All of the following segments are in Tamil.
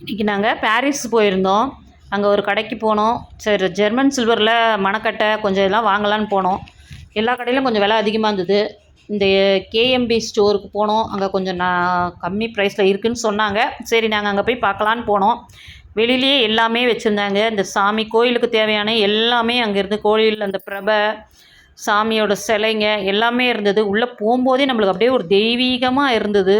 இன்றைக்கி நாங்கள் பாரிஸ் போயிருந்தோம். அங்கே ஒரு கடைக்கு போனோம். சரி ஜெர்மன் சில்வரில் மணக்கட்டை கொஞ்சம் இதெல்லாம் வாங்கலான்னு போனோம். எல்லா கடையிலும் கொஞ்சம் விலை அதிகமாக இருந்தது. இந்த கேஎம்பி ஸ்டோருக்கு போனோம். அங்கே கொஞ்சம் நான் கம்மி ப்ரைஸில் இருக்குதுன்னு சொன்னாங்க. சரி நாங்கள் அங்கே போய் பார்க்கலான்னு போனோம். வெளியிலேயே எல்லாமே வச்சுருந்தாங்க. இந்த சாமி கோயிலுக்கு தேவையான எல்லாமே அங்கேருந்து கோயிலில் கோயில் அந்த பிரபை சாமியோட சிலைங்க எல்லாமே இருந்தது. உள்ளே போகும்போதே நம்மளுக்கு அப்படியே ஒரு தெய்வீகமாக இருந்தது.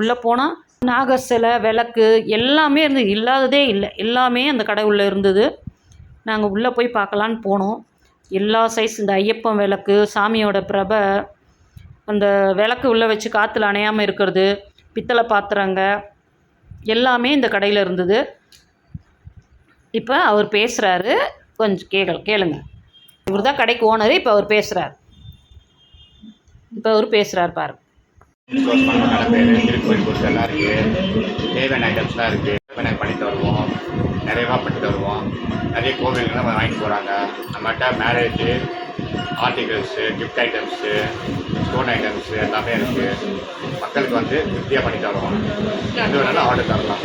உள்ளே போனால் நாகர் சிலை விளக்கு எல்லாமே இருந்தது இல்லாததே இல்லை. எல்லாமே அந்த கடை உள்ளே இருந்தது. நாங்கள் உள்ளே போய் பார்க்கலான்னு போனோம். எல்லா சைஸ் இந்த ஐயப்பன் விளக்கு சாமியோட பிரபை அந்த விளக்கு உள்ளே வச்சு காற்றுல அணையாமல் இருக்கிறது பித்தளை பாத்திரங்க எல்லாமே இந்த கடையில் இருந்தது. இப்போ அவர் பேசுகிறாரு கொஞ்சம் கேட்கல கேளுங்க. இவர் தான் கடைக்கு ஓனர் இப்போ அவர் பேசுகிறார் இப்போ அவர் பேசுகிறார் பாருங்கள் க்ளோஸ் பண்ண பேர் திருக்கோயில் பொருட்கள் எல்லாம் இருக்குது தேவையான ஐட்டம்ஸ்லாம் இருக்குது தேவையான பண்ணிட்டு தருவோம் நிறையவா பண்ணி தருவோம் நிறைய கோவில்கள் நம்ம வாங்கிட்டு போகிறாங்க நம்மகிட்ட marriage articles gift items stone items எல்லாமே இருக்குது மக்களுக்கு வந்து திருப்தியாக பண்ணி தருவோம் எது வேணாலும் ஆர்டர் தரலாம்.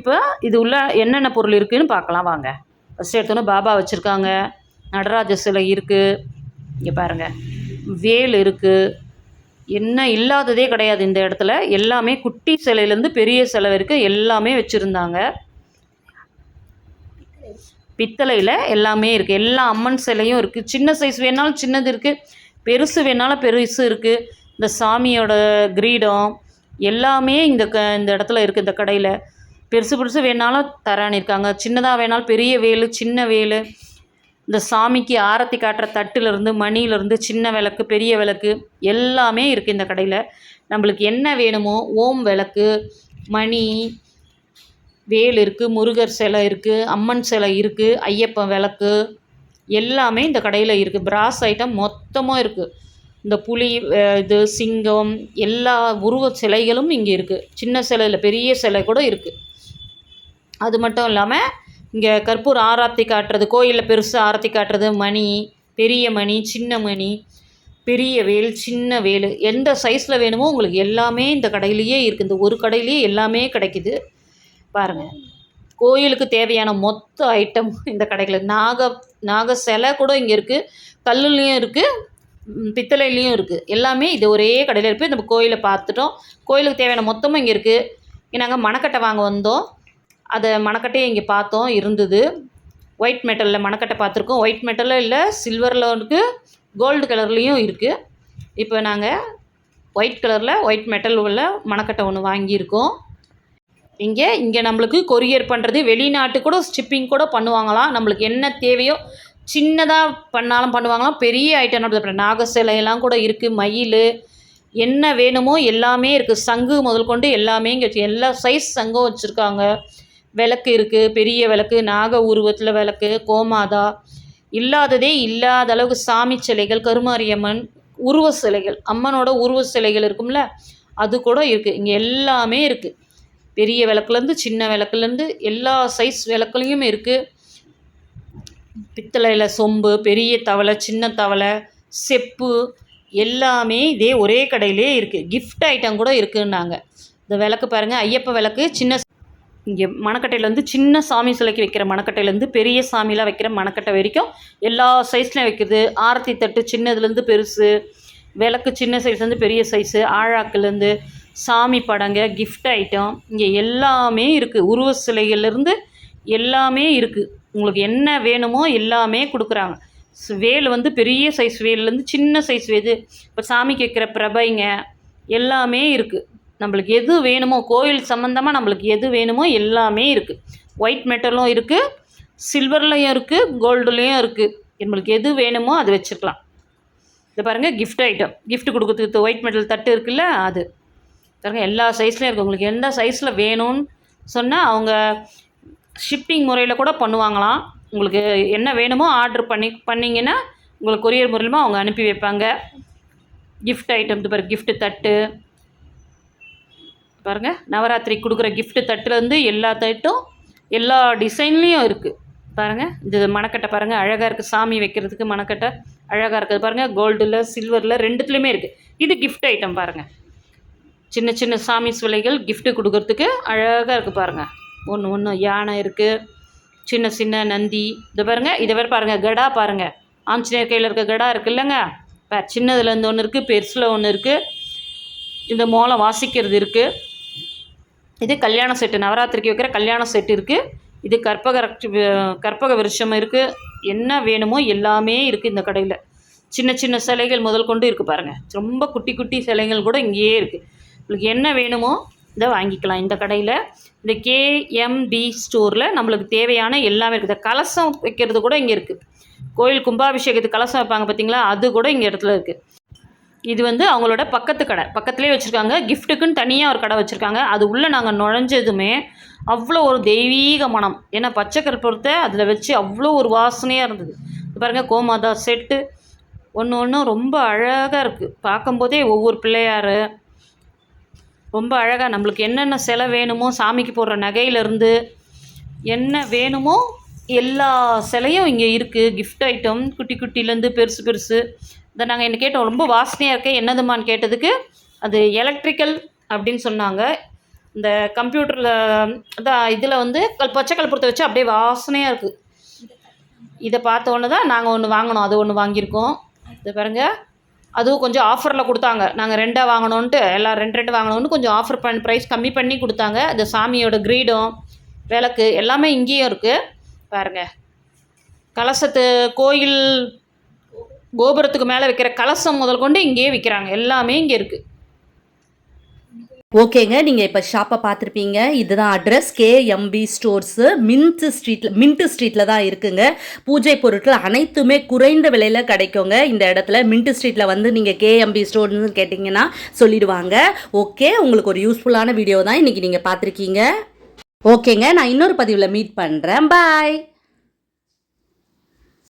இப்போ இது உள்ள என்னென்ன பொருள் இருக்குதுன்னு பார்க்கலாம் வாங்க. ஃபஸ்ட்டு எடுத்தோன்னே பாபா வச்சுருக்காங்க. நடராஜ சிலை இருக்குது இங்கே பாருங்கள் வேல் இருக்குது என்ன இல்லாததே கிடையாது இந்த இடத்துல. எல்லாமே குட்டி சிலையிலேருந்து பெரிய சிலை வரைக்கும் எல்லாமே வச்சுருந்தாங்க. பித்தளையில் எல்லாமே இருக்குது எல்லா அம்மன் சிலையும் இருக்குது சின்ன சைஸ் வேணாலும் சின்னது இருக்குது பெருசு வேணாலும் பெருசு இருக்குது இந்த சாமியோட கிரீடம் எல்லாமே இந்த க இந்த இடத்துல இருக்குது இந்த கடையில். பெருசு பெருசு வேணாலும் தரான்னு இருக்காங்க. சின்னதாக வேணாலும் பெரிய வேலு சின்ன வேலு. இந்த சாமிக்கு ஆரத்தி காட்டுற தட்டிலிருந்து மணியிலிருந்து சின்ன விளக்கு பெரிய விளக்கு எல்லாமே இருக்குது இந்த கடையில். நம்மளுக்கு என்ன வேணுமோ ஓம் விளக்கு மணி வேல் இருக்குது முருகர் சிலை இருக்குது அம்மன் சிலை இருக்குது ஐயப்பன் விளக்கு எல்லாமே இந்த கடையில் இருக்குது பிராஸ் ஐட்டம் மொத்தமாக இருக்குது இந்த புலி இது சிங்கம் எல்லா உருவ சிலைகளும் இங்கே இருக்குது சின்ன சிலையில் பெரிய சிலை கூட இருக்குது அது மட்டும் இல்லாமல் இங்கே கற்பூர் ஆராத்தி காட்டுறது கோயிலில் பெருசாக ஆரத்தி காட்டுறது மணி பெரிய மணி சின்ன மணி பெரிய வேல் சின்ன வேல். எந்த சைஸில் வேணுமோ உங்களுக்கு எல்லாமே இந்த கடையிலேயே இருக்குது இந்த ஒரு கடையிலேயே எல்லாமே கிடைக்குது. பாருங்கள் கோயிலுக்கு தேவையான மொத்த ஐட்டம் இந்த கடைகளில் நாக நாக சிலை கூட இங்கே இருக்குது கல்லுலேயும் இருக்குது பித்தளையிலையும் இருக்குது எல்லாமே இது ஒரே கடையில் இருக்குது நம்ம கோயிலை பார்த்துட்டோம். கோயிலுக்கு தேவையான மொத்தமும் இங்கே இருக்குது நாங்கள் மணக்கட்டை வாங்க வந்தோம். அதை மணக்கட்டையை இங்கே பார்த்தோம் இருந்தது. ஒயிட் மெட்டலில் மணக்கட்டை பார்த்துருக்கோம். ஒயிட் மெட்டலில் இல்லை சில்வரில் இருக்குது கோல்டு கலர்லேயும் இருக்குது இப்போ நாங்கள் ஒயிட் கலரில் ஒயிட் மெட்டல் உள்ள மணக்கட்டை ஒன்று வாங்கியிருக்கோம். இங்கே இங்கே நம்மளுக்கு கொரியர் பண்ணுறது வெளிநாட்டு கூட ஸ்டிப்பிங் கூட பண்ணுவாங்களாம். நம்மளுக்கு என்ன தேவையோ சின்னதாக பண்ணாலும் பண்ணுவாங்களாம். பெரிய ஐட்டம் அப்புறம் நாக சிலையெல்லாம் கூட இருக்குது மயில் என்ன வேணுமோ எல்லாமே இருக்குது சங்கு முதல் கொண்டு எல்லாமே இங்கே வச்சு எல்லா சைஸ் சங்கும் வச்சுருக்காங்க. விளக்கு இருக்குது பெரிய விளக்கு நாக உருவத்தில் விளக்கு கோமாதா. இல்லாததே இல்லாத அளவுக்கு சாமி சிலைகள் கருமாரியம்மன் உருவ சிலைகள் அம்மனோட உருவ சிலைகள் இருக்கும்ல அது கூட இருக்குது இங்கே எல்லாமே இருக்குது பெரிய விளக்குலேருந்து சின்ன விளக்குலேருந்து எல்லா சைஸ் விளக்குலேயும் இருக்குது பித்தளையில் சொம்பு பெரிய தவளை சின்ன தவளை செப்பு எல்லாமே இதே ஒரே கடையிலே இருக்குது கிஃப்ட் ஐட்டம் கூட இருக்குன்னாங்க. இந்த விளக்கு பாருங்கள் ஐயப்ப விளக்கு சின்ன இங்கே மணக்கட்டையிலேருந்து சின்ன சாமி சிலைக்கு வைக்கிற மணக்கட்டையிலேருந்து பெரிய சாமிலாம் வைக்கிற மணக்கட்டை வரைக்கும் எல்லா சைஸ்லையும் வைக்கிறது. ஆரத்தி தட்டு சின்னதுலேருந்து பெருசு விளக்கு சின்ன சைஸ்லேருந்து பெரிய சைஸு ஆழாக்குலேருந்து சாமி படங்க கிஃப்ட் ஐட்டம் இங்கே எல்லாமே இருக்குது உருவ சிலைகள்லேருந்து எல்லாமே இருக்குது உங்களுக்கு என்ன வேணுமோ எல்லாமே கொடுக்குறாங்க. ஸ் வேல் வந்து பெரிய சைஸ் வேல்லேருந்து சின்ன சைஸ் வேது இப்போ சாமிக்கு வைக்கிற பிரபைங்க எல்லாமே இருக்குது நம்மளுக்கு எது வேணுமோ கோயில் சம்மந்தமாக நம்மளுக்கு எது வேணுமோ எல்லாமே இருக்குது ஒயிட் மெட்டலும் இருக்குது சில்வர்லேயும் இருக்குது கோல்டுலேயும் இருக்குது நம்மளுக்கு எது வேணுமோ அது வச்சுக்கலாம். இது பாருங்கள் கிஃப்ட் ஐட்டம் கிஃப்ட் கொடுக்குறதுக்கு ஒயிட் மெட்டல் தட்டு இருக்குல்ல அது. பாருங்கள் எல்லா சைஸ்லேயும் இருக்குது உங்களுக்கு எந்த சைஸில் வேணும்னு சொன்னால் அவங்க ஷிப்பிங் முறையில் கூட பண்ணுவாங்களாம். உங்களுக்கு என்ன வேணுமோ ஆர்டர் பண்ணி பண்ணிங்கன்னா உங்களுக்கு கொரியர் மூலியமாக அவங்க அனுப்பி வைப்பாங்க. கிஃப்ட் ஐட்டம் இது பாரு கிஃப்ட்டு தட்டு. பாருங்கள் நவராத்திரி கொடுக்குற gift தட்டுலேருந்து எல்லா தட்டும் எல்லா டிசைன்லேயும் இருக்குது பாருங்கள் இது மணக்கட்டை பாருங்கள் அழகாக இருக்குது சாமி வைக்கிறதுக்கு மணக்கட்டை அழகாக இருக்குது. பாருங்கள் கோல்டில் சில்வரில் ரெண்டுத்துலேயுமே இருக்குது இது கிஃப்ட் ஐட்டம் பாருங்கள் சின்ன சின்ன சாமி சிலைகள் கிஃப்ட்டு கொடுக்கறதுக்கு அழகாக இருக்குது பாருங்கள் ஒன்று ஒன்று யானை இருக்குது சின்ன சின்ன நந்தி. இதை பாருங்கள் இதை வேறு பாருங்கள் கடா பாருங்கள் ஆஞ்சநேயர் கையில் இருக்க கடா இருக்கு இல்லைங்க? இப்போ சின்னதுலேருந்து ஒன்று இருக்குது பெருசில் ஒன்று இருக்குது இந்த மோளம் வாசிக்கிறது இருக்குது இது கல்யாண செட்டு. நவராத்திரிக்கு வைக்கிற கல்யாண செட்டு இருக்குது இது கற்பக கற்பக விருஷம் இருக்குது என்ன வேணுமோ எல்லாமே இருக்குது இந்த கடையில். சின்ன சின்ன சிலைகள் முதல் கொண்டு இருக்குது பாருங்கள் ரொம்ப குட்டி குட்டி சிலைகள் கூட இங்கேயே இருக்குது உங்களுக்கு என்ன வேணுமோ இதை வாங்கிக்கலாம் இந்த கடையில். இந்த கேஎம்பி ஸ்டோரில் நம்மளுக்கு தேவையான எல்லாமே இருக்குது கலசம் வைக்கிறது கூட இங்கே இருக்குது கோயில் கும்பாபிஷேகத்துக்கு கலசம் வைப்பாங்க பார்த்தீங்களா அது கூட இங்கே இடத்துல இருக்குது இது வந்து அவங்களோட பக்கத்து கடை. பக்கத்துலேயே வச்சுருக்காங்க. கிஃப்ட்டுக்குன்னு தனியாக ஒரு கடை வச்சுருக்காங்க. அது உள்ளே நாங்கள் நுழைஞ்சதுமே அவ்வளோ ஒரு தெய்வீக மனம். ஏன்னா பச்சை கற்பூரத்தை அதில் வச்சு அவ்வளோ ஒரு வாசனையாக இருந்தது. பாருங்கள் கோமாதா செட்டு ஒன்று ஒன்றும் ரொம்ப அழகாக இருக்குது பார்க்கும்போதே ஒவ்வொரு பிள்ளையார் ரொம்ப அழகாக நம்மளுக்கு என்னென்ன சிலை வேணுமோ சாமிக்கு போடுற நகையிலேருந்து என்ன வேணுமோ எல்லா சிலையும் இங்கே இருக்குது கிஃப்ட் ஐட்டம் குட்டி குட்டிலேருந்து பெருசு பெருசு. இதை நாங்கள் என்ன கேட்டோம் ரொம்ப வாசனையாக இருக்கே என்னதுமான்னு கேட்டதுக்கு அது எலக்ட்ரிக்கல் அப்படின்னு சொன்னாங்க. இந்த கம்ப்யூட்டரில் அதான் இதில் வந்து கல் பச்சை கல்புரத்தை வச்சு அப்படியே வாசனையாக இருக்குது இதை பார்த்த உடனே தான் நாங்கள் ஒன்று வாங்கினோம் அது ஒன்று வாங்கியிருக்கோம். இது பாருங்கள் அதுவும் கொஞ்சம் ஆஃபரில் கொடுத்தாங்க. நாங்கள் ரெண்டாக வாங்கணுன்ட்டு எல்லாம் ரெண்டு ரெண்டு வாங்கினோன்னு கொஞ்சம் ஆஃபர் பண்ணி ப்ரைஸ் கம்மி பண்ணி கொடுத்தாங்க. இந்த சாமியோட கிரீடம் விளக்கு எல்லாமே இங்கேயும் இருக்குது பாருங்கள் கலசத்து கோயில் கோபுரத்துக்கு மேலே வைக்கிற கலசம் முதல் கொண்டு இங்கேயே விற்கிறாங்க எல்லாமே இங்கே இருக்குது ஓகேங்க நீங்கள் இப்போ ஷாப்பை பார்த்துருப்பீங்க. இதுதான் அட்ரஸ் கேஎம்பி ஸ்டோர்ஸு மின்ட் ஸ்ட்ரீட்டில் மின்ட் ஸ்ட்ரீட்டில் தான் இருக்குங்க. பூஜை பொருட்கள் அனைத்துமே குறைந்த விலையில் கிடைக்குங்க. இந்த இடத்துல மின்ட் ஸ்ட்ரீட்டில் வந்து நீங்கள் கேஎம்பி ஸ்டோர்னு கேட்டிங்கன்னா சொல்லிடுவாங்க. ஓகே உங்களுக்கு ஒரு யூஸ்ஃபுல்லான வீடியோ தான் இன்றைக்கி நீங்கள் பார்த்துருக்கீங்க. ஓகேங்க நான் இன்னொரு பதிவில் மீட் பண்ணுறேன் பாய்